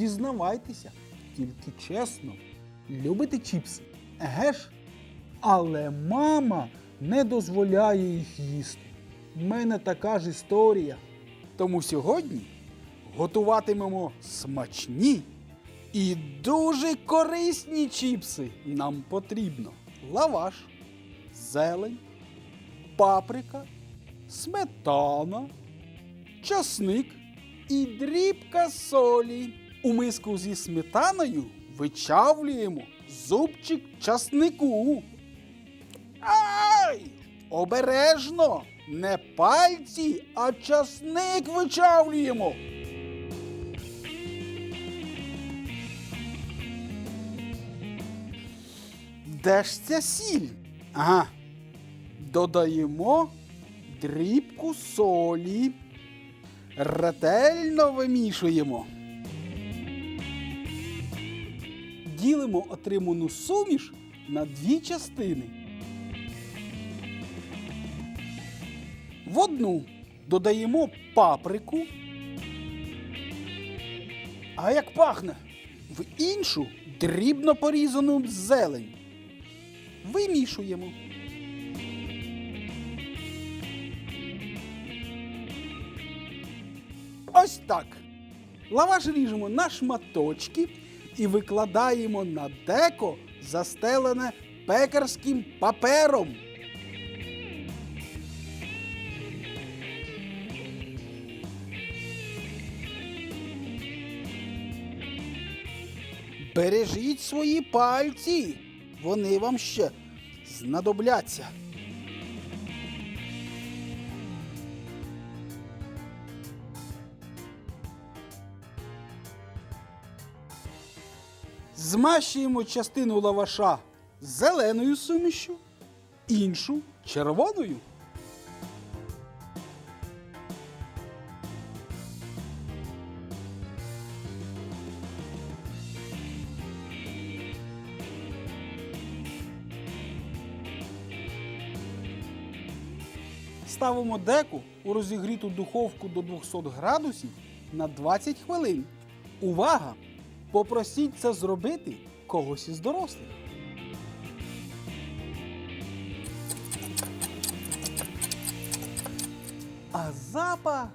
зізнавайтеся, тільки чесно, любите чіпси? Еге ж? Але мама не дозволяє їх їсти. В мене така ж історія. Тому сьогодні готуватимемо смачні і дуже корисні чіпси. Нам потрібно лаваш, зелень, паприка, сметана, часник і дрібка солі. У миску зі сметаною вичавлюємо зубчик часнику. Ай! Обережно! Не пальці, а часник вичавлюємо. Де ж ця сіль? Ага. Додаємо дрібку солі. Ретельно вимішуємо. Ділимо отриману суміш на дві частини. В одну додаємо паприку. А як пахне? В іншу дрібно порізану зелень. Вимішуємо. Ось так. Лаваш ріжемо на шматочки і викладаємо на деко, застелене пекарським папером. Бережіть свої пальці. Вони вам ще знадобляться. Змащуємо частину лаваша зеленою сумішю, іншу червоною. Ставимо деку у розігріту духовку до 200 градусів на 20 хвилин. Увага! Попросіть це зробити когось із дорослих. А запах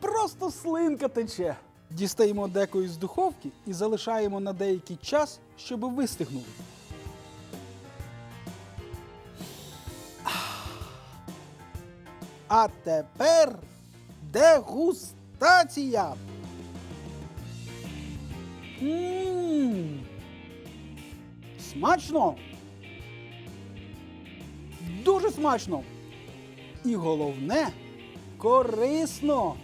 просто слинка тече. Дістаємо деко із духовки і залишаємо на деякий час, щоб вистигнули. А тепер дегустація. Мм. Смачно. Дуже смачно. І головне корисно.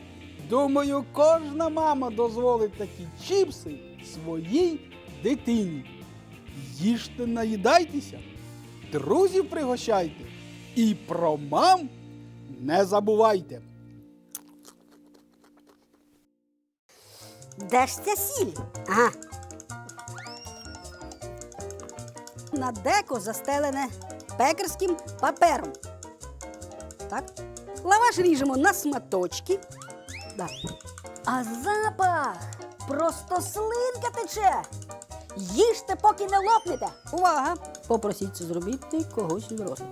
Думаю, кожна мама дозволить такі чіпси своїй дитині. Їжте, наїдайтеся, друзів пригощайте і про мам не забувайте. Де ж ця сіль? Ага. На деко застелене пекарським папером. Так. Лаваш ріжемо на сматочки. Да. А запах просто слинка тече. Їжте, поки не лопнете. Увага! Попросіть це зробити когось із дорослих.